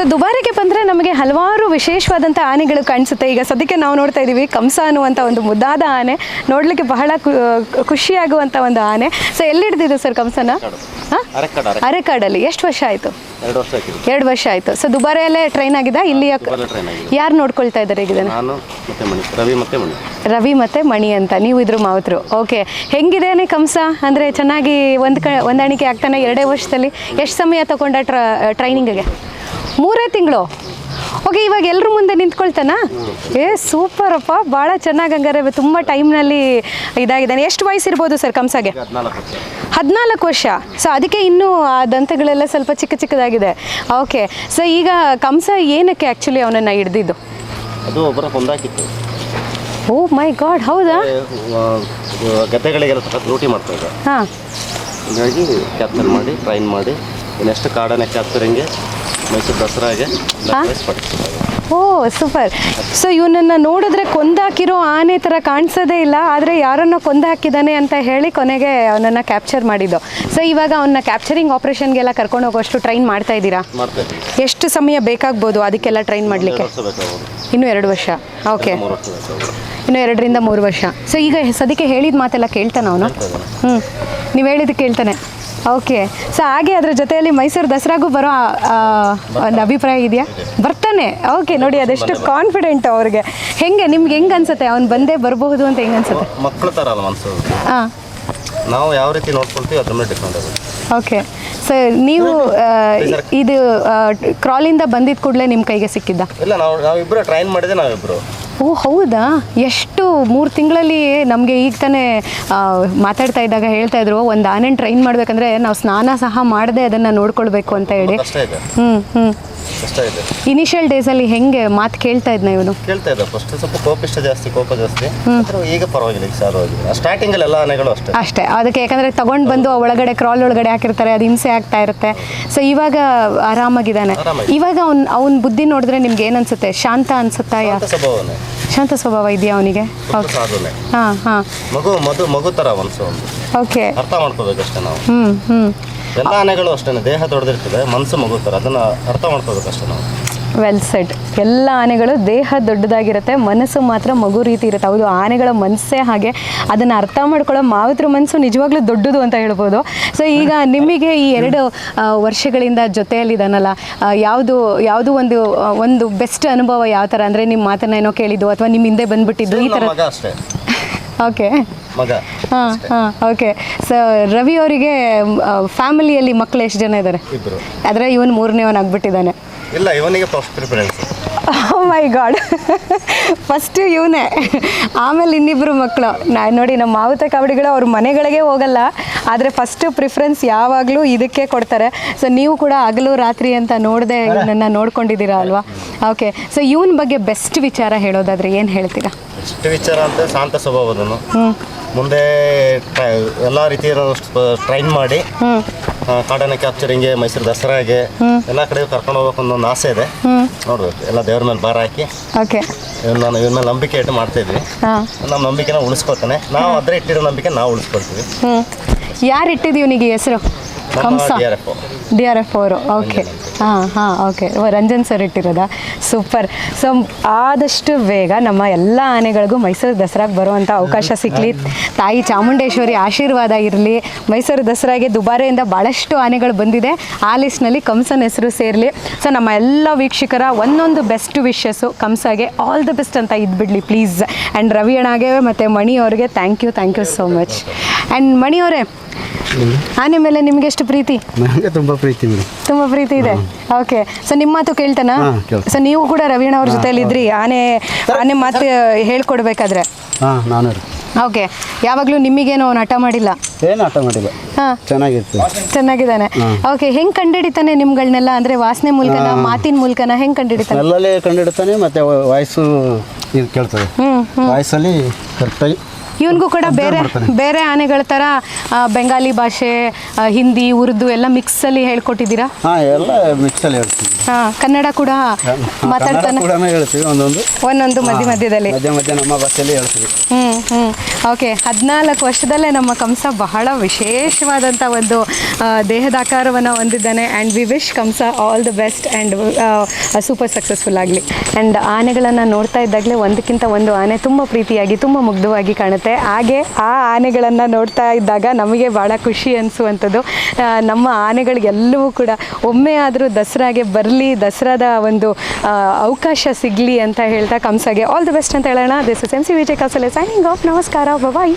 So ದುಬಾರಿಗೆ ಬಂದರೆ ನಮಗೆ ಹಲವಾರು ವಿಶೇಷವಾದಂಥ ಆನೆಗಳು ಕಾಣಿಸುತ್ತೆ. ಈಗ ಸದ್ಯಕ್ಕೆ ನಾವು ನೋಡ್ತಾ ಇದ್ದೀವಿ ಕಂಸ ಅನ್ನುವಂಥ ಒಂದು ಮುದ್ದಾದ ಆನೆ. ನೋಡಲಿಕ್ಕೆ ಬಹಳ ಖುಷಿಯಾಗುವಂಥ ಒಂದು ಆನೆ. ಸೊ ಎಲ್ಲಿ ಹಿಡ್ದಿದ್ದು ಸರ್ ಕಂಸನ? ಅರೆಕಾಡಲ್ಲಿ. ಎಷ್ಟು ವರ್ಷ ಆಯಿತು? ಎರಡು ವರ್ಷ ಆಯಿತು. ಸೊ ದುಬಾರೆಯಲ್ಲೇ ಟ್ರೈನ್ ಆಗಿದೆ? ಇಲ್ಲಿ ಯಾರು ನೋಡ್ಕೊಳ್ತಾ ಇದ್ದಾರೆ ಈಗ ರವಿ ಮತ್ತೆ ಮಣಿ. ಅಂತ. ನೀವು ಇದ್ರು ಮಾವತರು. ಓಕೆ. ಹೆಂಗಿದೇನೆ ಕಂಸ? ಅಂದರೆ ಚೆನ್ನಾಗಿ ಒಂದು ಕ ಹೊಂದಾಣಿಕೆ ಆಗ್ತಾನೆ ಎರಡೇ ವರ್ಷದಲ್ಲಿ? ಎಷ್ಟು ಸಮಯ ತಗೊಂಡ ಟ್ರ ಟ್ರೈನಿಂಗಿಗೆ ಮೂರೇ ತಿಂಗಳು. ಓಕೆ ಇವಾಗ ಎಲ್ಲರ ಮುಂದೆ ನಿಂತ್ಕೊಳ್ತಾನಾ? ಏ ಸೂಪರಪ್ಪ ಭಾಳ ಚೆನ್ನಾಗಿ ಹಂಗಾರೆ ತುಂಬ ಟೈಮ್ನಲ್ಲಿ ಇದಾಗಿದ್ದಾನೆ. ಎಷ್ಟು ವಯಸ್ಸಿರ್ಬೋದು ಸರ್ ಕಂಸಾಗೆ? ಹದಿನಾಲ್ಕು ವರ್ಷ. ಸೊ ಅದಕ್ಕೆ ಇನ್ನೂ ಆ ದಂತಗಳೆಲ್ಲ ಸ್ವಲ್ಪ ಚಿಕ್ಕ ಚಿಕ್ಕದಾಗಿದೆ. ಓಕೆ ಸೊ ಈಗ ಕಂಸ ಏನಕ್ಕೆ ಆ್ಯಕ್ಚುಲಿ ಅವನನ್ನು ಹಿಡ್ದಿದ್ದು? ಅದು ಒಬ್ಬರ ಹೊಂದಾಕಿತ್ತು ಓ ಮೈ ಗಾಡ್ ಹೌದಾ? ಗದ್ದೆಗಳಿಗೆಲ್ಲ ಸಖತ್ ಲೂಟಿ ಮಾಡ್ತಾ ಇದ್ದ. ಹಾಂ. ಹೀಗಾಗಿ ಕ್ಯಾಪ್ಚರ್ ಮಾಡಿ ಟ್ರೈನ್ ಮಾಡಿ ಕಾಡನ್ನು ಕ್ಯಾಪ್ಚರಿಂಗ್ಗೆ ದಸರಾಗೆ ಓ ಸೂಪರ್ ಸೊ ಇವನನ್ನ ನೋಡಿದ್ರೆ ಕೊಂದಾಕಿರೋ ಆನೆ ಥರ ಕಾಣಿಸೋದೇ ಇಲ್ಲ ಆದರೆ ಯಾರನ್ನ ಕೊಂದಾಕಿದ್ದಾನೆ ಅಂತ ಹೇಳಿ ಕೊನೆಗೆ ಅವನನ್ನು ಕ್ಯಾಪ್ಚರ್ ಮಾಡಿದ್ದು. ಸೊ ಇವಾಗ ಅವನ್ನ ಕ್ಯಾಪ್ಚರಿಂಗ್ ಆಪ್ರೇಷನ್ಗೆಲ್ಲ ಕರ್ಕೊಂಡು ಹೋಗೋಷ್ಟು ಟ್ರೈನ್ ಮಾಡ್ತಾ ಇದ್ದೀರಾ? ಎಷ್ಟು ಸಮಯ ಬೇಕಾಗ್ಬೋದು ಅದಕ್ಕೆಲ್ಲ ಟ್ರೈನ್ ಮಾಡಲಿಕ್ಕೆ? ಇನ್ನು ಎರಡು ವರ್ಷ. ಓಕೆ ಇನ್ನು ಎರಡರಿಂದ ಮೂರು ವರ್ಷ. ಸೊ ಈಗ ಸದ್ಯಕ್ಕೆ ಹೇಳಿದ ಮಾತೆಲ್ಲ ಕೇಳ್ತಾನೆ ಅವನು? ಹ್ಞೂ ನೀವು ಹೇಳಿದ್ದು ಕೇಳ್ತಾನೆ. ಓಕೆ. ಸೊ ಹಾಗೆ ಅದರ ಜೊತೆಯಲ್ಲಿ ಮೈಸೂರು ದಸರಾಗೂ ಬರೋ ಒಂದು ಅಭಿಪ್ರಾಯ ಇದೆಯಾ? ಬರ್ತಾನೆ. ಓಕೆ ನೋಡಿ ಅದೆಷ್ಟು ಕಾನ್ಫಿಡೆಂಟ್ ಅವ್ರಿಗೆ. ಹೆಂಗೆ ನಿಮ್ಗೆ ಹೆಂಗೆ ಅನ್ಸುತ್ತೆ? ಅವ್ನು ಬಂದೇ ಬರಬಹುದು ಅಂತ ಹೆಂಗೆ ಅನ್ಸುತ್ತೆ? ಮಕ್ಕಳು ಥರ ಅಲ್ಲ ಮನಸ್ಸು ಹಾಂ. ನಾವು ಯಾವ ರೀತಿ ನೋಡ್ಕೊಳ್ತೀವಿ ಅದ್ರ ಮೇಲೆ ಡಿಪೆಂಡ್ ಆಗುತ್ತೆ. ಓಕೆ. ಸೊ ನೀವು ಇದು ಕ್ರಾಲಿಂದ ಬಂದಿದ್ದ ಕೂಡಲೇ ನಿಮ್ಮ ಕೈಗೆ ಸಿಕ್ಕಿದ್ದ? ಇಲ್ಲ ನಾವು ನಾವಿಬ್ಬರು ಟ್ರೈನ್ ಮಾಡಿದೆ ನಾವಿಬ್ಬರು ಓ ಹೌದಾ? ಎಷ್ಟು ಮೂರು ತಿಂಗಳಲ್ಲಿ ನಮಗೆ ಈಗ ತಾನೇ ಮಾತಾಡ್ತಾ ಇದ್ದಾಗ ಹೇಳ್ತಾ ಇದ್ರು ಒಂದು ಆನೆನ್ ಟ್ರೈನ್ ಮಾಡಬೇಕಂದ್ರೆ ನಾವು ಸ್ನಾನ ಸಹ ಮಾಡದೆ ಅದನ್ನು ನೋಡ್ಕೊಳ್ಬೇಕು ಅಂತ ಹೇಳಿ. ಹ್ಮ್ ಹ್ಮ್. ಹ್ಞೂ ಹ್ಞೂ ಇನಿಷಿಯಲ್ ಡೇಸಲ್ಲಿ ಹೆಂಗೆ ಮಾತು ಕೇಳ್ತಾ ಇದ್ನ ಇವನು? ಕೇಳ್ತಾ ಇದ್ದ ಫಸ್ಟ್ ಸ್ವಲ್ಪ ಕೋಪಿಷ್ಟ ಜಾಸ್ತಿ ಕೋಪ ಜಾಸ್ತಿ. ಈಗ ಪರವಾಗಿಲ್ಲ ಈಗ ಸ್ಟಾರ್ಟಿಂಗ್ ಅಲ್ಲಿ ಎಲ್ಲ ಆನೆಗಳು ಅಷ್ಟೇ. ಅಷ್ಟೇ. ಅದಕ್ಕೆ ಯಾಕಂದ್ರೆ ತಗೊಂಡು ಬಂದು ಆ ಒಳಗಡೆ ಕ್ರಾಲ್ ಒಳಗಡೆ ಹಾಕಿರ್ತಾರೆ ಅದು ಹಿಂಸೆ ಆಗ್ತಾ ಇರುತ್ತೆ. ಸೊ ಇವಾಗ ಆರಾಮಾಗಿದ್ದಾನೆ. ಆರಾಮಾಗಿದೆ. ಇವಾಗ ಅವ್ನ ಅವ್ನ ಬುದ್ಧಿ ನೋಡಿದ್ರೆ ನಿಮ್ಗೆ ಏನು ಅನ್ಸುತ್ತೆ? ಶಾಂತ ಅನ್ಸುತ್ತಾ ಯಾ? ಶಾಂತ ಸ್ವಭಾವ ಇದೆಯಾ ಅವನಿಗೆ? ಸ್ವಲ್ಪ ಸಾಧನೆ. ಹಾಂ ಹಾಂ. ಮಗು ಮಧು ಮಗು ಮನಸ್ಸು ಒಂದು. ಓಕೆ ಅರ್ಥ ಮಾಡ್ಕೋಬೇಕಷ್ಟೇ ನಾವು. ಹ್ಞೂ ಹ್ಞೂ ಎಲ್ಲ ಆನೆಗಳು ಅಷ್ಟೇ ದೇಹ ದೊಡ್ಡದಿರ್ತದೆ ಮನಸ್ಸು ಮಗು ಥರ ಅದನ್ನು ಅರ್ಥ ಮಾಡ್ಕೋಬೇಕಷ್ಟೇ ನಾವು. ವೆಲ್ ಸೆಟ್ ಎಲ್ಲ ಆನೆಗಳು ದೇಹ ದೊಡ್ಡದಾಗಿರುತ್ತೆ ಮನಸ್ಸು ಮಾತ್ರ ಮಗು ರೀತಿ ಇರುತ್ತೆ. ಹೌದು ಆನೆಗಳ ಮನಸ್ಸೇ ಹಾಗೆ. ಅದನ್ನು ಅರ್ಥ ಮಾಡ್ಕೊಳ್ಳೋ ಮಾವುತ್ರ ಮನಸ್ಸು ನಿಜವಾಗ್ಲೂ ದೊಡ್ಡದು ಅಂತ ಹೇಳ್ಬೋದು. ಸೊ ಈಗ ನಿಮಗೆ ಈ ಎರಡು ವರ್ಷಗಳಿಂದ ಜೊತೆಯಲ್ಲಿದ್ದಾನಲ್ಲ ಯಾವುದು ಯಾವುದು ಒಂದು ಒಂದು ಬೆಸ್ಟ್ ಅನುಭವ ಯಾವ ಥರ ಅಂದರೆ ನಿಮ್ಮ ಮಾತನ್ನ ಏನೋ ಕೇಳಿದ್ದು ಅಥವಾ ನಿಮ್ಮ ಹಿಂದೆ ಬಂದ್ಬಿಟ್ಟಿದ್ದು ಈ ಥರ ಓಕೆ ಹಾಂ ಹಾಂ ಓಕೆ ಸೊ ರವಿ ಅವರಿಗೆ ಫ್ಯಾಮಿಲಿಯಲ್ಲಿ ಮಕ್ಕಳು ಎಷ್ಟು ಜನ ಇದ್ದಾರೆ? ಆದರೆ ಇವನು ಮೂರನೇವನಾಗ್ಬಿಟ್ಟಿದ್ದಾನೆ ಇಲ್ಲ ಇವನಿಗೆ first preference my god first ಇವನೇ. ಆಮೇಲೆ ಇನ್ನಿಬ್ಬರು ಮಕ್ಕಳು ನಾನು ನೋಡಿ ನಮ್ಮ ಮಾವುತ ಕಬಡ್ಡಿಗಳು ಅವ್ರ ಮನೆಗಳಿಗೆ ಹೋಗಲ್ಲ ಆದರೆ ಫಸ್ಟ್ ಪ್ರಿಫರೆನ್ಸ್ ಯಾವಾಗಲೂ ಇದಕ್ಕೆ ಕೊಡ್ತಾರೆ. ಸೊ ನೀವು ಕೂಡ ಹಗಲು ರಾತ್ರಿ ಅಂತ ನೋಡದೆ ಇವನನ್ನು ನೋಡ್ಕೊಂಡಿದ್ದೀರಾ ಅಲ್ವಾ? ಓಕೆ ಸೊ ಇವನ ಬಗ್ಗೆ ಬೆಸ್ಟ್ ವಿಚಾರ ಹೇಳೋದಾದ್ರೆ ಏನು ಹೇಳ್ತೀರಾ? ಬೆಸ್ಟ್ ವಿಚಾರ ಅಂತ ಶಾಂತ ಸ್ವಭಾವದನು ಮುಂದೆ ಎಲ್ಲ ರೀತಿಯ ಟ್ರೈನ್ ಮಾಡಿ. ಕಾಡಾನೆ ಕ್ಯಾಪ್ಚರಿಂಗ್ ಮೈಸೂರು ದಸರಾಗೆ ಎಲ್ಲಾ ಕಡೆ ಕರ್ಕೊಂಡು ಹೋಗ್ಬೇಕು ಅನ್ನೋ ಒಂದು ಆಸೆ ಇದೆ. ನೋಡ್ಬೇಕು. ಎಲ್ಲ ದೇವ್ರ ಮೇಲೆ ಭಾರ ಹಾಕಿ ಓಕೆ. ಇವನ್ ನಾನು ಇವ್ರ ಮೇಲೆ ನಂಬಿಕೆ ಇಟ್ಟು ಮಾಡ್ತಾ ಇದ್ವಿ. ನಮ್ಮ ನಂಬಿಕೆನ ಉಳಿಸ್ಕೊತಾನೆ. ನಾವು ಅದ್ರ ಇಟ್ಟಿರೋ ನಂಬಿಕೆ ನಾವು ಉಳಿಸ್ಕೊಳ್ತೀವಿ. ಯಾರು ಇಟ್ಟಿದ್ದೀವಿ ಇವನಿಗೆ ಹೆಸರು? ಕಂಸ ಡಿ ಆರ್ ಎಫ್ ಅವರು ಓಕೆ. ಹಾಂ ಹಾಂ ಓಕೆ. ರಂಜನ್ ಸರ್ ಇಟ್ಟಿರೋದಾ? ಸೂಪರ್. ಸೊ ಆದಷ್ಟು ಬೇಗ ನಮ್ಮ ಎಲ್ಲ ಆನೆಗಳಿಗೂ ಮೈಸೂರು ದಸರಾಗೆ ಬರುವಂಥ ಅವಕಾಶ ಸಿಕ್ಕಲಿ ತಾಯಿ ಚಾಮುಂಡೇಶ್ವರಿ ಆಶೀರ್ವಾದ ಇರಲಿ. ಮೈಸೂರು ದಸರಾಗೆ ದುಬಾರೆಯಿಂದ ಭಾಳಷ್ಟು ಆನೆಗಳು ಬಂದಿದೆ. ಆ ಲಿಸ್ಟ್ನಲ್ಲಿ ಕಂಸನ ಹೆಸರು ಸೇರಲಿ. ಸೊ ನಮ್ಮ ಎಲ್ಲ ವೀಕ್ಷಕರ ಒಂದೊಂದು ಬೆಸ್ಟ್ ವಿಶಸ್ಸು ಕಂಸಾಗೆ ಆಲ್ ದ ಬೆಸ್ಟ್ ಅಂತ ಇದ್ಬಿಡ್ಲಿ ಪ್ಲೀಸ್ ಆ್ಯಂಡ್ ರವಿ ಅಣ್ಣಗೆ ಮತ್ತು ಮಣಿ ಅವ್ರಿಗೆ thank you thank you so much and Mani ಅವರೇ ಆನೆ ಮೇಲೆ ನಿಮ್ಗೆ ಎಷ್ಟು ಪ್ರೀತಿ? ನನಗೆ ತುಂಬ ಪ್ರೀತಿ ಮೇಡಮ್. ತುಂಬಾ ಪ್ರೀತಿ ಇದೆ? ಓಕೆ. ಸೊ ನಿಮ್ಮ ಮಾತು ಕೇಳ್ತಾನಾ? ಹಾ. ಸೊ ನೀವು ಕೂಡ ರವೀಣ ಅವ್ರ ಜೊತೆಲಿ ಇದ್ರಿ. ಆನೆ ಆನೆ ಮಾತು ಹೇಳ್ಕೊಡ್ಬೇಕಾದ್ರೆ. ಹಾಂ ನಾನು ಓಕೆ. ಯಾವಾಗಲೂ ನಿಮಗೇನು ಅವ್ನು ಹಠ ಮಾಡಿಲ್ಲ? ಏನು ಆಟ ಮಾಡಿಲ್ಲ. ಹಾಂ. ಚೆನ್ನಾಗಿರ್ತದೆ ಚೆನ್ನಾಗಿದ್ದಾನೆ. ಓಕೆ ಹೆಂಗ್ ಕಂಡಿಡಿತಾನೆ ನಿಮ್ಗಳನ್ನೆಲ್ಲ ಅಂದ್ರೆ ವಾಸನೆ ಮೂಲಕನ ಮಾತಿನ ಮೂಲಕನ ಹೆಂಗ್ ಕಂಡಿಡಿತಾನೆ? ಸ್ಮೆಲ್ಲಲ್ಲಿ ಕಂಡಿಡ್ತಾನೆ ಮತ್ತೆ ವಾಯ್ಸು ಇದು ಕೇಳ್ತದೆ. ಹ್ಞೂ ವಾಯ್ಸಲ್ಲಿ ಕರೆಕ್ಟಾಗಿ ಇವನಿಗೂ ಕೂಡ ಬೇರೆ ಬೇರೆ ಆನೆಗಳ ಥರ ಬೆಂಗಾಲಿ ಭಾಷೆ ಹಿಂದಿ ಉರ್ದು ಎಲ್ಲ ಮಿಕ್ಸಲ್ಲಿ ಹೇಳ್ಕೊಟ್ಟಿದ್ದೀರಾ? ಹಾಂ ಎಲ್ಲ ಮಿಕ್ಸಲ್ಲಿ ಹೇಳ್ತೀವಿ ಹಾಂ ಕನ್ನಡ ಕೂಡ ಮಾತಾಡ್ತಾನೆ. ಒಂದೊಂದು. ಒಂದೊಂದು ಮಧ್ಯ ಮಧ್ಯದಲ್ಲಿ. ಮಧ್ಯ ಮಧ್ಯ ನಮ್ಮ ಭಾಷೆಯಲ್ಲಿ ಹೇಳ್ತೀವಿ. ಓಕೆ ಹದಿನಾಲ್ಕು ವರ್ಷದಲ್ಲೇ ನಮ್ಮ ಕಂಸ ಬಹಳ ವಿಶೇಷವಾದಂಥ ಒಂದು ದೇಹದ ಆಕಾರವನ್ನು ಹೊಂದಿದ್ದಾನೆ. And we wish Kamsa all the best and super successful ಆಗಲಿ. ಆ್ಯಂಡ್ ಆನೆಗಳನ್ನು ನೋಡ್ತಾ ಇದ್ದಾಗಲೇ ಒಂದಕ್ಕಿಂತ ಒಂದು ಆನೆ ತುಂಬ ಪ್ರೀತಿಯಾಗಿ, ತುಂಬ ಮುಗ್ಧವಾಗಿ ಕಾಣುತ್ತೆ. ಹಾಗೆ ಆ ಆನೆಗಳನ್ನು ನೋಡ್ತಾ ಇದ್ದಾಗ ನಮಗೆ ಭಾಳ ಖುಷಿ ಅನಿಸುವಂಥದ್ದು. ನಮ್ಮ ಆನೆಗಳಿಗೆಲ್ಲವೂ ಕೂಡ ಒಮ್ಮೆ ಆದರೂ ದಸರಾಗೆ ಬರಲಿ, ದಸರಾದ ಒಂದು ಅವಕಾಶ ಸಿಗಲಿ ಅಂತ ಹೇಳ್ತಾ ಕಂಸಗೆ ಆಲ್ ದಿ ಬೆಸ್ಟ್ ಅಂತ ಹೇಳೋಣ. This is M C Vijay Kasale signing off ನಮಸ್ಕಾರ ಬಾಯ್